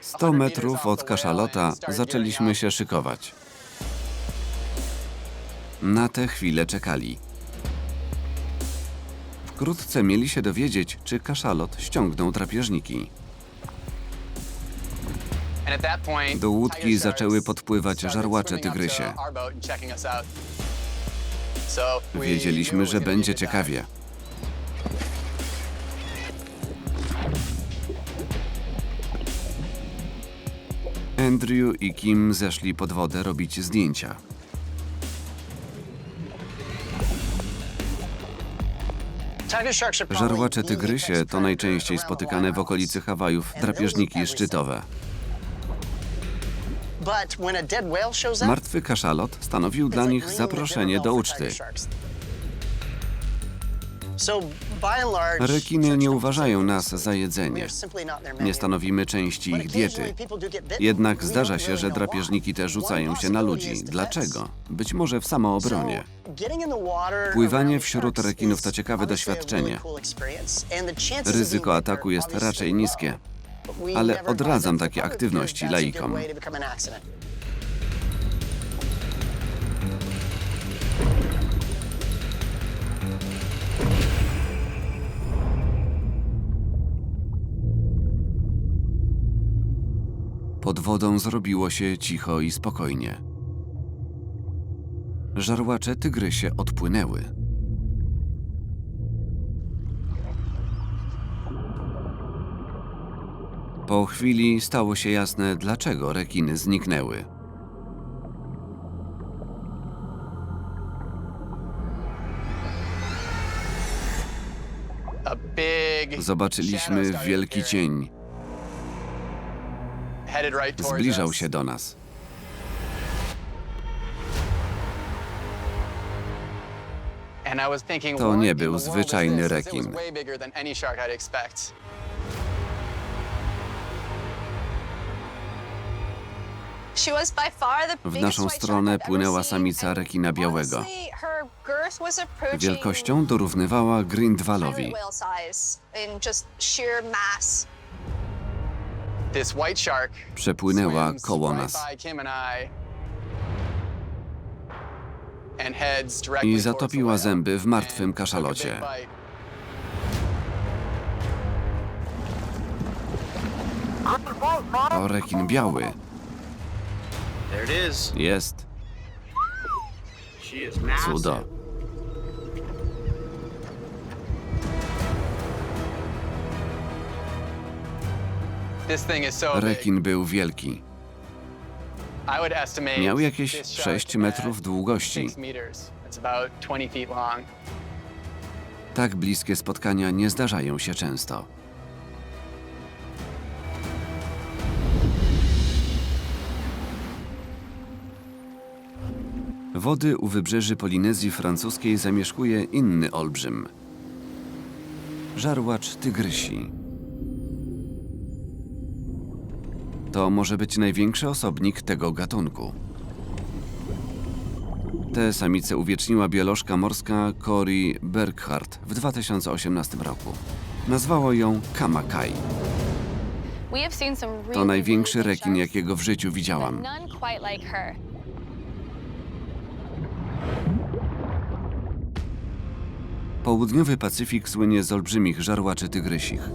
100 metrów od kaszalota zaczęliśmy się szykować. Na tę chwilę czekali. Wkrótce mieli się dowiedzieć, czy kaszalot ściągnął drapieżniki. Do łódki zaczęły podpływać żarłacze tygrysie. Wiedzieliśmy, że będzie ciekawie. Andrew i Kim zeszli pod wodę robić zdjęcia. Żarłacze tygrysie to najczęściej spotykane w okolicy Hawajów drapieżniki szczytowe. Martwy kaszalot stanowił dla nich zaproszenie do uczty. Rekiny nie uważają nas za jedzenie. Nie stanowimy części ich diety. Jednak zdarza się, że drapieżniki te rzucają się na ludzi. Dlaczego? Być może w samoobronie. Pływanie wśród rekinów to ciekawe doświadczenie. Ryzyko ataku jest raczej niskie, ale odradzam takie aktywności laikom. Pod wodą zrobiło się cicho i spokojnie. Żarłacze tygrysie odpłynęły. Po chwili stało się jasne, dlaczego rekiny zniknęły. Zobaczyliśmy wielki cień. Zbliżał się do nas. To nie był zwyczajny rekin. W naszą stronę płynęła samica rekina białego. Wielkością dorównywała Grindwalowi. Przepłynęła koło nas i zatopiła zęby w martwym kaszalocie. To rekin biały. Jest. Cudo. Rekin był wielki. Miał jakieś 6 metrów długości. Tak bliskie spotkania nie zdarzają się często. Wody u wybrzeży Polinezji Francuskiej zamieszkuje inny olbrzym. Żarłacz tygrysi. To może być największy osobnik tego gatunku. Tę samicę uwieczniła biolożka morska Cory Berghardt w 2018 roku. Nazwało ją Kamakai. To największy rekin, jakiego w życiu widziałam. Południowy Pacyfik słynie z olbrzymich żarłaczy tygrysich.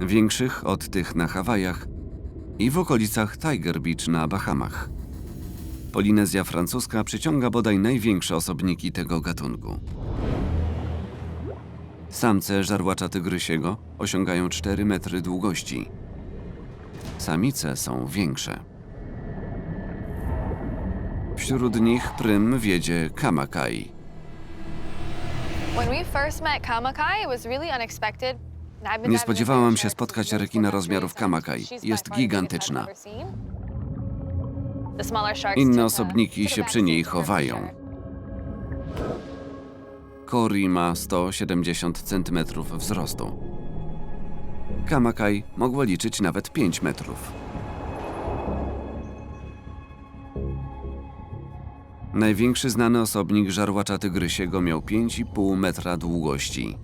Większych od tych na Hawajach i w okolicach Tiger Beach na Bahamach. Polinezja francuska przyciąga bodaj największe osobniki tego gatunku. Samce żarłacza tygrysiego osiągają 4 metry długości. Samice są większe. Wśród nich prym wiedzie Kamakai. Nie spodziewałam się spotkać rekina rozmiarów Kamakaj. Jest gigantyczna. Inne osobniki się przy niej chowają. Cory ma 170 cm wzrostu. Kamakaj mogła liczyć nawet 5 metrów. Największy znany osobnik żarłacza tygrysiego miał 5,5 metra długości.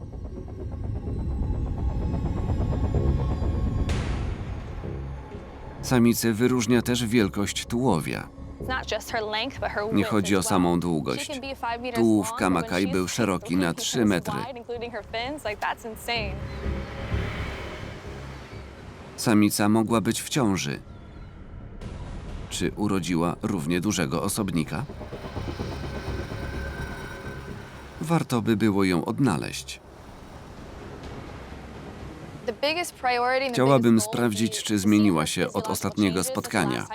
Samice wyróżnia też wielkość tułowia. Nie chodzi o samą długość. Tułów Kamakaj był szeroki na 3 metry. Samica mogła być w ciąży. Czy urodziła równie dużego osobnika? Warto by było ją odnaleźć. Chciałabym sprawdzić, czy zmieniła się od ostatniego spotkania.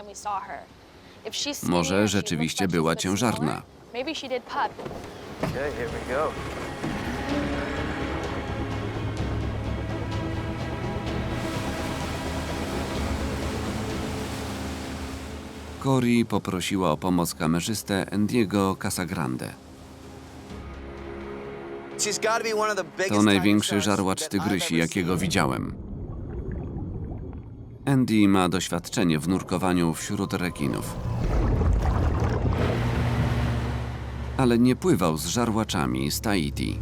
Może rzeczywiście była ciężarna. Okay, here we go. Cory poprosiła o pomoc kamerzystę Andiego Casagrande. To największy żarłacz tygrysi, jakiego widziałem. Andy ma doświadczenie w nurkowaniu wśród rekinów. Ale nie pływał z żarłaczami z Tahiti.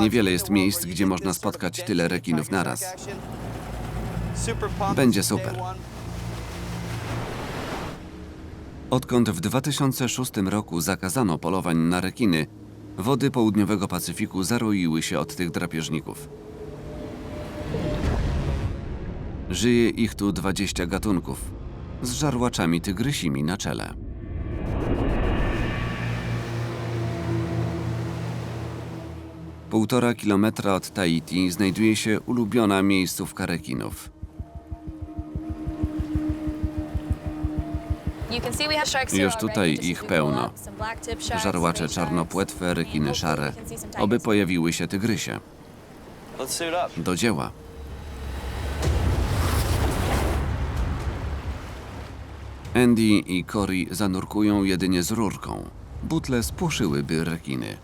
Niewiele jest miejsc, gdzie można spotkać tyle rekinów naraz. Będzie super. Odkąd w 2006 roku zakazano polowań na rekiny, wody południowego Pacyfiku zaroiły się od tych drapieżników. Żyje ich tu 20 gatunków, z żarłaczami tygrysimi na czele. Półtora kilometra od Tahiti znajduje się ulubiona miejscówka rekinów. Już tutaj ich pełno. Żarłacze czarnopłetwe, rekiny szare. Oby pojawiły się tygrysie. Do dzieła. Andy i Cory zanurkują jedynie z rurką. Butle spłoszyłyby rekiny.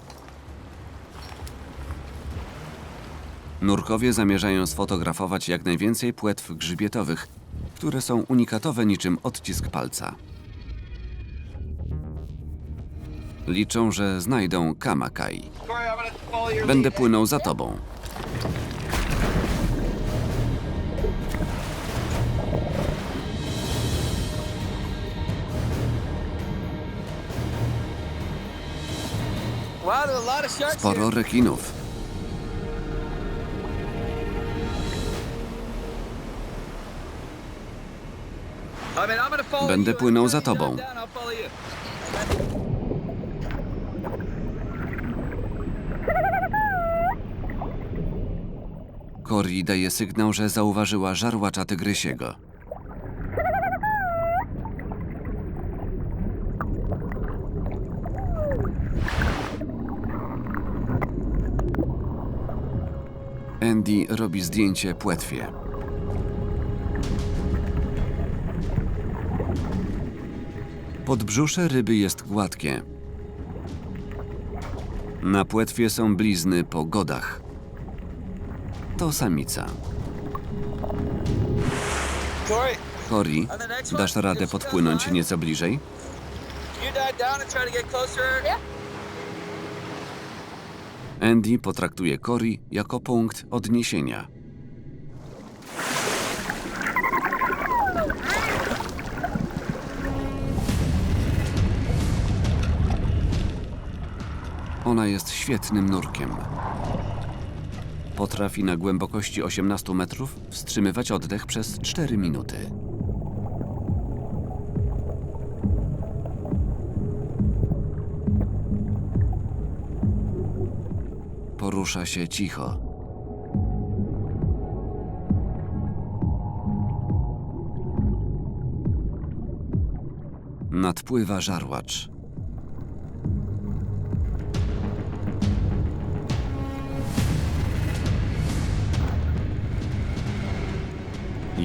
Nurkowie zamierzają sfotografować jak najwięcej płetw grzbietowych, które są unikatowe niczym odcisk palca. Liczą, że znajdą kamakaj. Będę płynął za tobą. Sporo rekinów. Będę płynął za tobą. Cory daje sygnał, że zauważyła żarłacza tygrysiego. Andy robi zdjęcie płetwie. Podbrzusze ryby jest gładkie. Na płetwie są blizny po godach. To samica. Cory, dasz radę podpłynąć nieco bliżej? Andy potraktuje Cory jako punkt odniesienia. Ona jest świetnym nurkiem. Potrafi na głębokości 18 metrów wstrzymywać oddech przez 4 minuty. Porusza się cicho. Nadpływa żarłacz.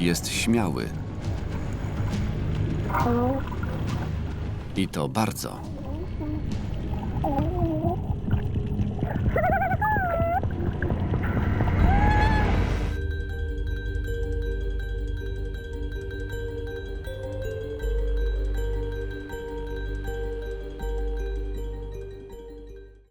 Jest śmiały. I to bardzo.